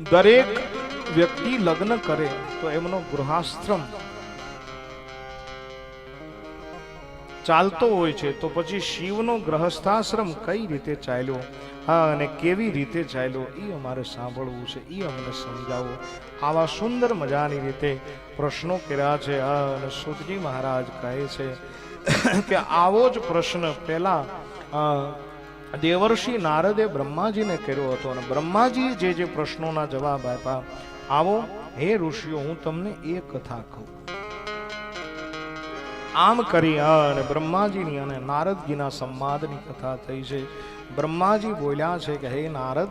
દરેક વ્યક્તિ લગ્ન કરે તો એમનો ગૃહાશ્રમ ચાલતો હોય છે. તો પછી શિવનો ગ્રહસ્થાશ્રમ કઈ રીતે ચાલ્યો? હા, અને કેવી રીતે ચાલ્યો? એ અમારે સાંભળવું છે. એ અમને સમજાવો. આવા સુંદર મજાની રીતે પ્રશ્નો કર્યા છે. હા, અને સુતજી મહારાજ કહે છે કે આવો જ પ્રશ્ન પહેલા દેવર્ષિ નારદે બ્રહ્માજીને કર્યો હતો અને બ્રહ્માજીએ જે જે પ્રશ્નોના જવાબ આપ્યા, આવો, હે ઋષિઓ, હું તમને એ કથા કહું. આમ કરી અને બ્રહ્માજીની અને નારદજીના સંવાદની કથા થઈ છે. બ્રહ્માજી બોલ્યા છે કે, હે નારદ,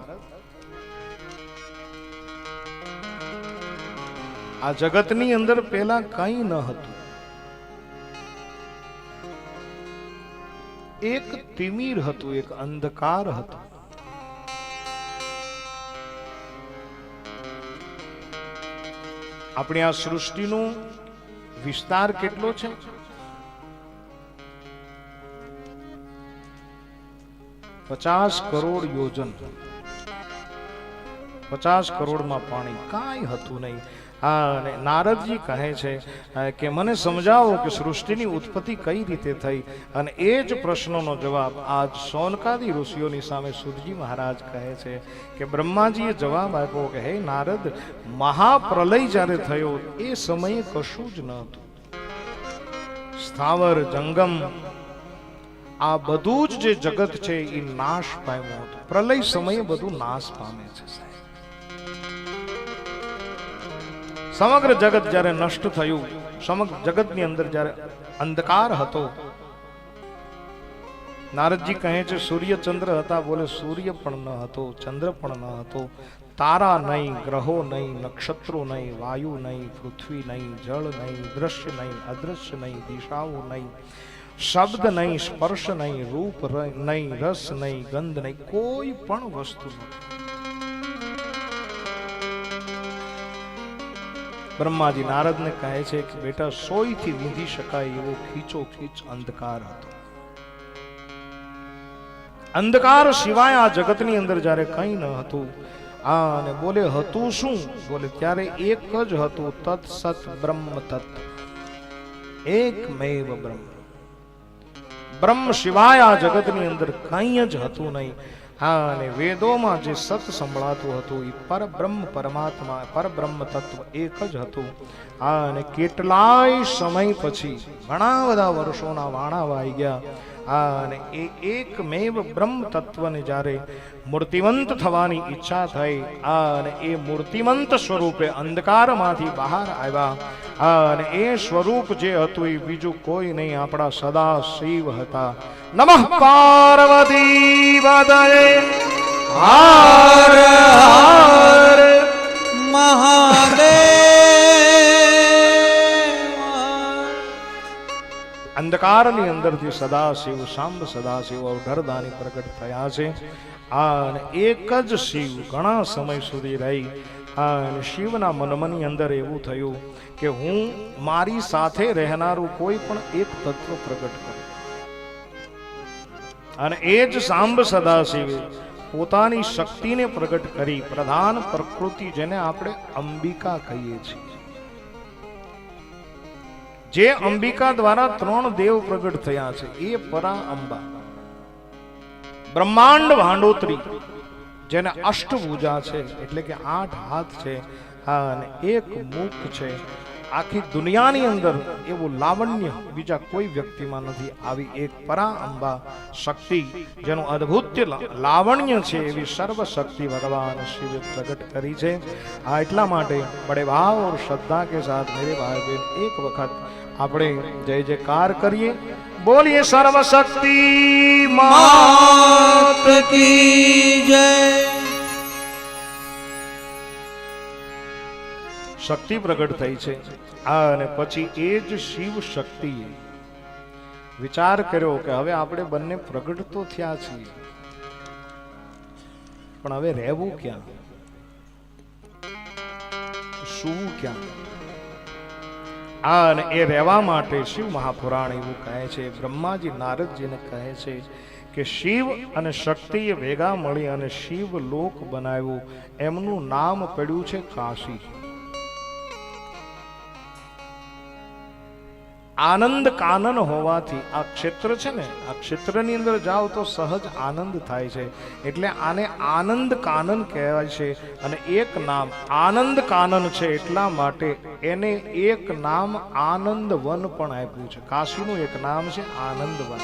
આ જગતની અંદર પહેલા કંઈ ન હતું. એક તિમિર હતું, એક અંધકાર હતો. આપણી આ સૃષ્ટિનો વિસ્તાર કેટલો છે? પચાસ કરોડ યોજન. પચાસ કરોડમાં પાણી કાંઈ હતું નહીં. અને નારદજી કહે છે કે મને સમજાવો કે સૃષ્ટિની ઉત્પત્તિ કઈ રીતે થઈ? અને એ જ પ્રશ્નોનો જવાબ આજ સોનકાદી ઋષિઓની સામે સુરજી મહારાજ કહે છે કે બ્રહ્માજીએ જવાબ આપ્યો કે, હે નારદ, મહાપ્રલય જ્યારે થયો, એ સમયે કશું જ ન હતું સ્થાવર જંગમ, આ બધું જ જે જગત છે, એ નાશ પામ્યો હતો. પ્રલય સમયે બધું નાશ પામે છે, સાહેબ. સમગ્ર જગત જ્યારે નષ્ટ થયું, સમગ્ર જગતની અંદર જ્યારે અંધકાર હતો, નારદજી કહે છે, સૂર્ય ચંદ્ર હતા બોલે સૂર્ય પણ ન હતો, ચંદ્ર પણ ન હતો. તારા નહીં, ગ્રહો નહીં, નક્ષત્રો નહીં, વાયુ નહીં, પૃથ્વી નહીં, જળ નહીં, દ્રશ્ય નહીં, અદ્રશ્ય નહીં, દિશાઓ નહીં. શબ્દ નહીં, સ્પર્શ નહીં, રૂપ નહીં, રસ નહીં, ગંધ નહીં, કોઈ પણ વસ્તુ નથી. બ્રહ્માજી નારદને કહે છે કે, બેટા, સોયથી વિંધી શકાય એવો ખીચો ખીચ અંધકાર હતો. અંધકાર સિવાય આ જગતની અંદર જ્યારે કંઈ ન હતું, આ અને બોલે, હતું શું? બોલે, ત્યારે એક જ હતું તત સત બ્રહ્મ તત. એકમેવ બ્રહ્મ. બ્રહ્મ સિવાય આ જગતની અંદર કંઈ જ હતું નહીં. હા અને વેદોમાં જે સત સંભળાતું હતું એ પરબ્રહ્મ પરમાત્મા, પરબ્રહ્મ તત્વ એક જ હતું. હા અને કેટલાય સમય પછી ઘણા બધા વર્ષોના વાણા વાઈ ગયા. અને એ એકમેવ બ્રહ્મ તત્વને જ્યારે મૂર્તિમંત થવાની ઈચ્છા થઈ, અને એ મૂર્તિમંત સ્વરૂપે અંધકારમાંથી બહાર આવ્યા, અને એ સ્વરૂપ જે હતું એ બીજું કોઈ નહીં, આપણા સદા શિવ હતા. નમઃ પાર્વતી વદય હર હર. મહાદેવ. અંધકારની અંદરથી સદાશિવ, સાંબ સદાશિવ, અવઢરદાની પ્રગટ થયા છે. અને એક જ શિવ ઘણા સમય સુધી રહી. અને શિવના મનમની અંદર એવું થયું કે હું મારી સાથે રહેનારું કોઈ પણ એક તત્વ પ્રગટ કરું. અને એ જ સાંબ સદાશિવે પોતાની શક્તિને પ્રગટ કરી. પ્રધાન પ્રકૃતિ જેને આપણે અંબિકા કહીએ છીએ. જે અંબિકા દ્વારા ત્રણ દેવ પ્રગટ થયા છે, એ પરા અંબા. બ્રહ્માંડ ભાંડોત્રી, જેને અષ્ટભુજા છે, એટલે કે આઠ હાથ છે અને એક મુખ છે આખી દુનિયાની અંદર એવું લાવણ્ય બીજા કોઈ વ્યક્તિમાં નથી. આવી એક પરા અંબા શક્તિ, જેનું અદ્ભુત લાવણ્ય છે એવી સર્વ શક્તિ ભગવાન શિવે પ્રગટ કરી છે. આ એટલા માટે બડે ભાવ ઓર શ્રદ્ધા કે સાથ મેરે ભાઈ બહેન એક વખત આપણે જય જયકાર કરીએ. બોલીએ સર્વ શક્તિ માત શક્તિ પ્રગટ થઈ છે. આ અને પછી એ જ શિવ શક્તિએ વિચાર કર્યો કે હવે આપણે બંને પ્રગટ તો થયા છીએ. પણ હવે રહેવું ક્યાં? શું ક્યાં? આ અને એ રહેવા માટે શિવ મહાપુરાણ એવું કહે છે, બ્રહ્માજી નારદજીને કહે છે કે શિવ અને શક્તિએ ભેગા મળી અને શિવ લોક બનાવ્યું. એમનું નામ પડ્યું છે કાશી. આનંદ કાનન હોવાથી આ ક્ષેત્ર છે ને, આ ક્ષેત્રની અંદર જાઓ તો સહજ આનંદ થાય છે. એટલે આને આનંદ કાનન કહેવાય છે અને એક નામ આનંદ કાનન છે એટલા માટે એને એક નામ આનંદ વન પણ આપ્યું છે. કાશીનું એક નામ છે આનંદ વન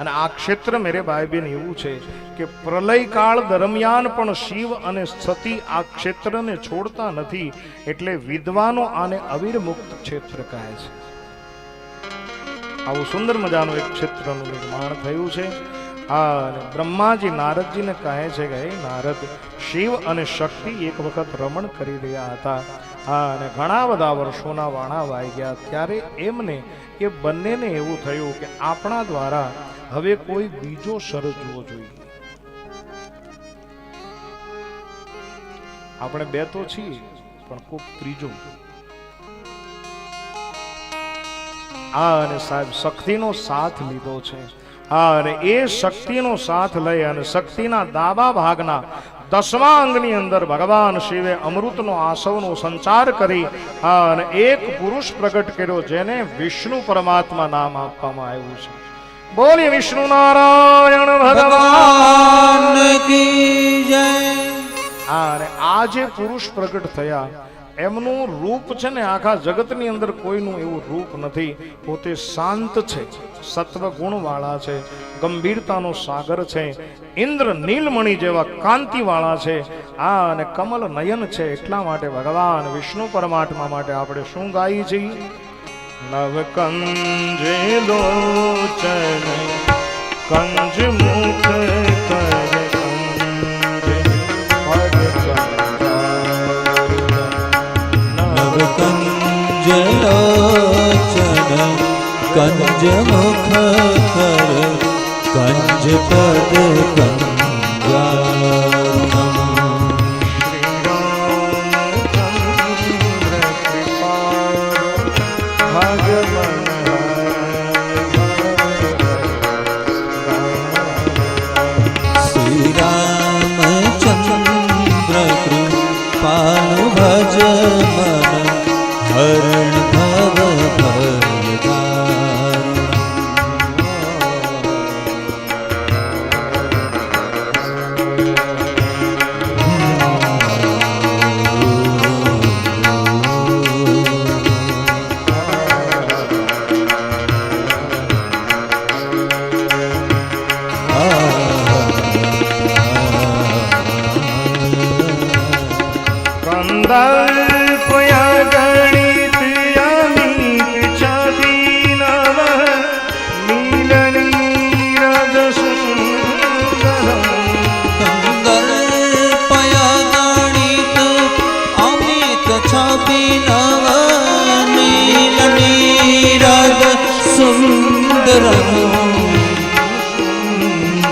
અને આ ક્ષેત્ર મેરે ભાઈ બેન એવું છે કે પ્રલય કાળ દરમિયાન પણ શિવ અને સતી આ ક્ષેત્રને છોડતા નથી, એટલે વિદ્વાનો આને અવિરમુક્ત ક્ષેત્ર કહે છે. આવું સુંદર મજાનું એક ક્ષેત્રનું નિર્માણ થયું છે. અને બ્રહ્માજી નારદજીને કહે છે કે નારદ, શિવ અને શક્તિ એક વખત રમણ કરી રહ્યા હતા. હા, અને ઘણા બધા વર્ષોના વાણા વાઈ ગયા. ત્યારે એમને એ બંનેને એવું થયું કે આપણા દ્વારા હવે કોઈ બીજો સર્જવો જોઈએ. આપણે બે તો છીએ, પણ કોક ત્રીજો. આ અને સાહેબ, શક્તિનો સાથ લીધો છે. હા અને એ શક્તિનો સાથ લઈ અને શક્તિના દાબા ભાગના દસમા અંગની અંદર ભગવાન શિવે અમૃતનો આસવનો સંચાર કરી અને એક પુરુષ પ્રગટ કર્યો જેને વિષ્ણુ પરમાત્મા નામ આપવામાં આવ્યું છે. બોલી વિષ્ણુ નારાયણ ભગવાન આ જે પુરુષ પ્રગટ થયા એમનું રૂપ છે ને આખા જગતની અંદર કોઈનું એવું રૂપ નથી. પોતે શાંત છે સત્વ ગુણવાળા છે, ગંભીરતાનો સાગર છે, ઇન્દ્ર નીલમણિ જેવા કાંતિવાળા છે. આ અને કમલ નયન છે એટલા માટે ભગવાન વિષ્ણુ પરમાત્મા માટે આપણે શું ગાઈએ છીએ? નવ કંજે લોચન કંજ કંજ મુખ કર કંજ પદ રામચંદ્ર ભજ મન હરણ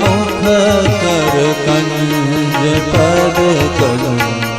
મુખ કર કંજ પર કંજારુણમ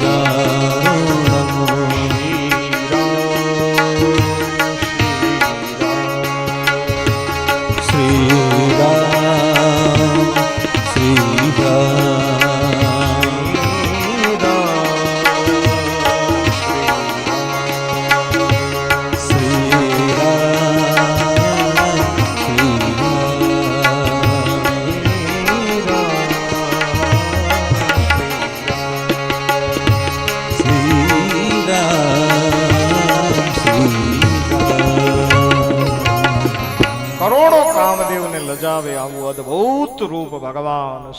લજાવે આવું અદ્ભુત રૂપ ભગવાન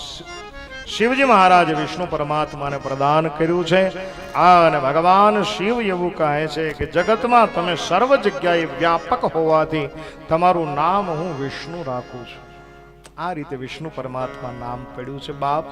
શિવજી મહારાજ વિષ્ણુ પરમાત્માને પ્રદાન કર્યું છે. અને ભગવાન શિવ એવું કહે છે કે, જગતમાં તમે સર્વ જગ્યાએ વ્યાપક હોવાથી તમારું નામ હું વિષ્ણુ રાખું છું. આ રીતે વિષ્ણુ પરમાત્મા નામ પડ્યું છે બાપ.